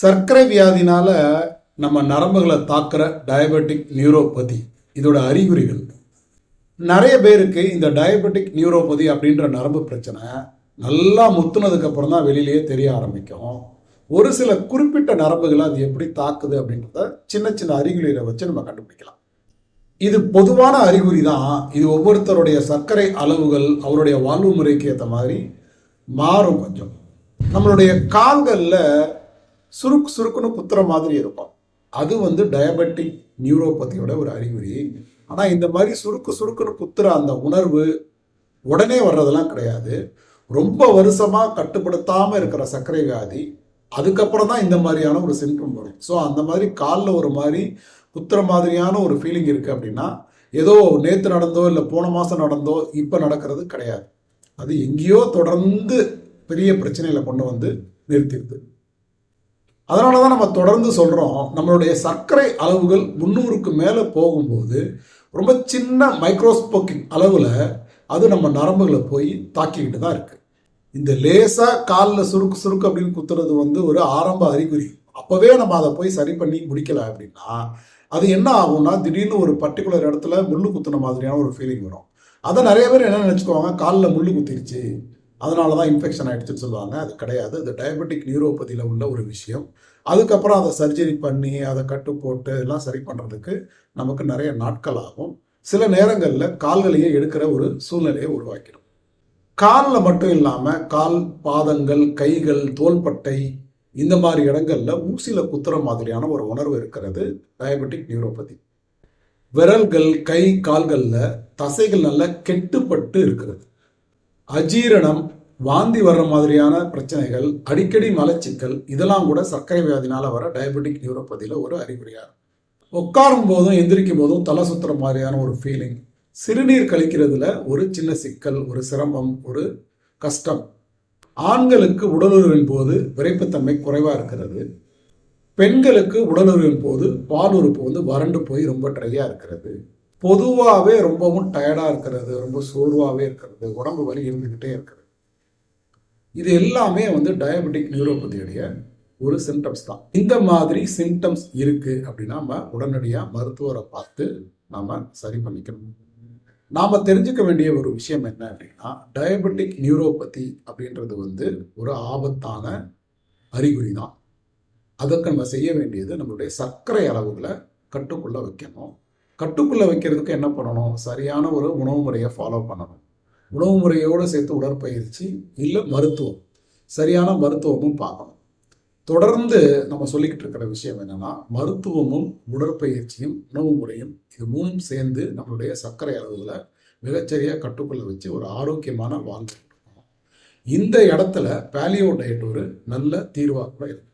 சர்க்கரை வியாதினால நம்ம நரம்புகளை தாக்குற டயபெட்டிக் நியூரோபதி இதோட அறிகுறிகள். நிறைய பேருக்கு இந்த டயபெட்டிக் நியூரோபதி அப்படின்ற நரம்பு பிரச்சனை நல்லா முத்துனதுக்கு அப்புறம் தான் வெளியிலேயே தெரிய ஆரம்பிக்கும். ஒரு சில குறிப்பிட்ட நரம்புகளை அது எப்படி தாக்குது அப்படின்றத சின்ன சின்ன அறிகுறிகளை வச்சு நம்ம கண்டுபிடிக்கலாம். இது பொதுவான அறிகுறி தான். இது ஒவ்வொருத்தருடைய சர்க்கரை அளவுகள் அவருடைய வாழ்வு முறைக்கு ஏற்ற மாதிரி மாறும் கொஞ்சம். நம்மளுடைய கால்களில் சுருக்கு சுருக்குன்னு குத்துற மாதிரி இருக்கும். அது வந்து டயபெட்டிக் நியூரோபதியோட ஒரு அறிகுறி. ஆனால் இந்த மாதிரி சுருக்கு சுருக்குன்னு குத்துற அந்த உணர்வு உடனே வர்றதெல்லாம் கிடையாது. ரொம்ப வருஷமாக கட்டுப்படுத்தாமல் இருக்கிற சர்க்கரை வியாதி அதுக்கப்புறம் தான் இந்த மாதிரியான ஒரு சிம்டம் வரும். ஸோ அந்த மாதிரி காலில் ஒரு மாதிரி குத்துற மாதிரியான ஒரு ஃபீலிங் இருக்குது அப்படின்னா ஏதோ நேற்று நடந்தோ இல்லை போன மாதம் நடந்தோ இப்போ நடக்கிறது கிடையாது. அது எங்கேயோ தொடர்ந்து பெரிய பிரச்சனையில் கொண்டு வந்து நிறுத்திடுது. அதனால தான் நம்ம தொடர்ந்து சொல்கிறோம் நம்மளுடைய சர்க்கரை அளவுகள் முந்நூறுக்கு மேலே போகும்போது ரொம்ப சின்ன மைக்ரோஸ்போக்கிங் அளவில் அது நம்ம நரம்புகளை போய் தாக்கிக்கிட்டு தான் இருக்குது இந்த லேசாக காலில் சுருக்கு சுருக்கு அப்படின்னு குத்துறது வந்து ஒரு ஆரம்ப அறிகுறி. அப்போவே நம்ம அதை போய் சரி பண்ணி முடிக்கல அப்படின்னா அது என்ன ஆகும்னா திடீர்னு ஒரு பர்டிகுலர் இடத்துல முள்ளு குத்துன மாதிரியான ஒரு ஃபீலிங் வரும். அதை நிறைய பேர் என்ன நினச்சிக்குவாங்க? காலில் முள்ளு குத்திருச்சு. அதனால தான் இன்ஃபெக்ஷன் ஆகிடுச்சுன்னு சொல்லுவாங்க. அது கிடையாது. அது டயபெட்டிக் நியூரோபதியில் உள்ள ஒரு விஷயம். அதுக்கப்புறம் அதை சர்ஜரி பண்ணி அதை கட்டு போட்டு எல்லாம் சரி பண்ணுறதுக்கு நமக்கு நிறைய நாட்கள் ஆகும். சில நேரங்களில் கால்களையே எடுக்கிற ஒரு சூழ்நிலையை உருவாக்கிடும். காலில் மட்டும் இல்லாமல் கால் பாதங்கள் கைகள் தோள்பட்டை இந்த மாதிரி இடங்களில் ஊசியில் குத்துற மாதிரியான ஒரு உணர்வு இருக்கிறது டயபெட்டிக் நியூரோபதி விரல்கள் கை கால்களில் தசைகள் நல்லா கெட்டுப்பட்டு இருக்கிறது. அஜீரணம் வாந்தி வர்ற மாதிரியான பிரச்சனைகள் அடிக்கடி மலச்சிக்கல் இதெல்லாம் கூட சர்க்கரை வியாதினால வர டயபெட்டிக் நியூரோபதியில் ஒரு அறிகுறியாக உட்காரும் போதும் எந்திரிக்கும் போதும் தலை சுற்றுற மாதிரியான ஒரு ஃபீலிங் சிறுநீர் கழிக்கிறதுல ஒரு சின்ன சிக்கல் ஒரு சிரமம் ஒரு கஷ்டம். ஆண்களுக்கு உடலுறவின் போது விரைப்புத்தன்மை குறைவாக இருக்கிறது. பெண்களுக்கு உடலுறவின் போது பால் உறுப்பு வந்து வறண்டு போய் ரொம்ப ட்ரையாக இருக்கிறது. பொதுவாகவே ரொம்பவும் டயர்டாக இருக்கிறது ரொம்ப சோர்வாகவே இருக்கிறது உடம்பு வலி இருந்துக்கிட்டே இருக்கிறது இது எல்லாமே வந்து டயபெட்டிக் நியூரோபதியுடைய ஒரு சிம்டம்ஸ் தான். இந்த மாதிரி சிம்டம்ஸ் இருக்குது அப்படின்னா நம்ம உடனடியாக மருத்துவரை பார்த்து நாம் சரி பண்ணிக்கணும். நாம் தெரிஞ்சுக்க வேண்டிய ஒரு விஷயம் என்ன அப்படின்னா டயபெட்டிக் நியூரோபதி அப்படின்றது வந்து ஒரு ஆபத்தான அறிகுறி தான். அதற்கு நம்ம செய்ய வேண்டியது நம்மளுடைய சர்க்கரை அளவுகளை கட்டுக்குள்ளே வைக்கணும். கட்டுக்குள்ளே வைக்கிறதுக்கு என்ன பண்ணணும்? சரியான ஒரு உணவு முறையை ஃபாலோ பண்ணணும். உணவு முறையோடு சேர்த்து உடற்பயிற்சி இல்லை மருத்துவம். சரியான மருத்துவமும் பார்க்கணும். தொடர்ந்து நம்ம சொல்லிக்கிட்டு இருக்கிற விஷயம் என்னன்னா மருத்துவமும் உடற்பயிற்சியும் உணவு முறையும் இது மூணும் சேர்ந்து நம்மளுடைய சர்க்கரை அளவுகளை மிகச்சரியாக கட்டுக்குள்ளே வச்சு ஒரு ஆரோக்கியமான வாழ்க்கை. இந்த இடத்துல பேலியோ டயட் ஒரு நல்ல தீர்வாக கூட இருக்கு.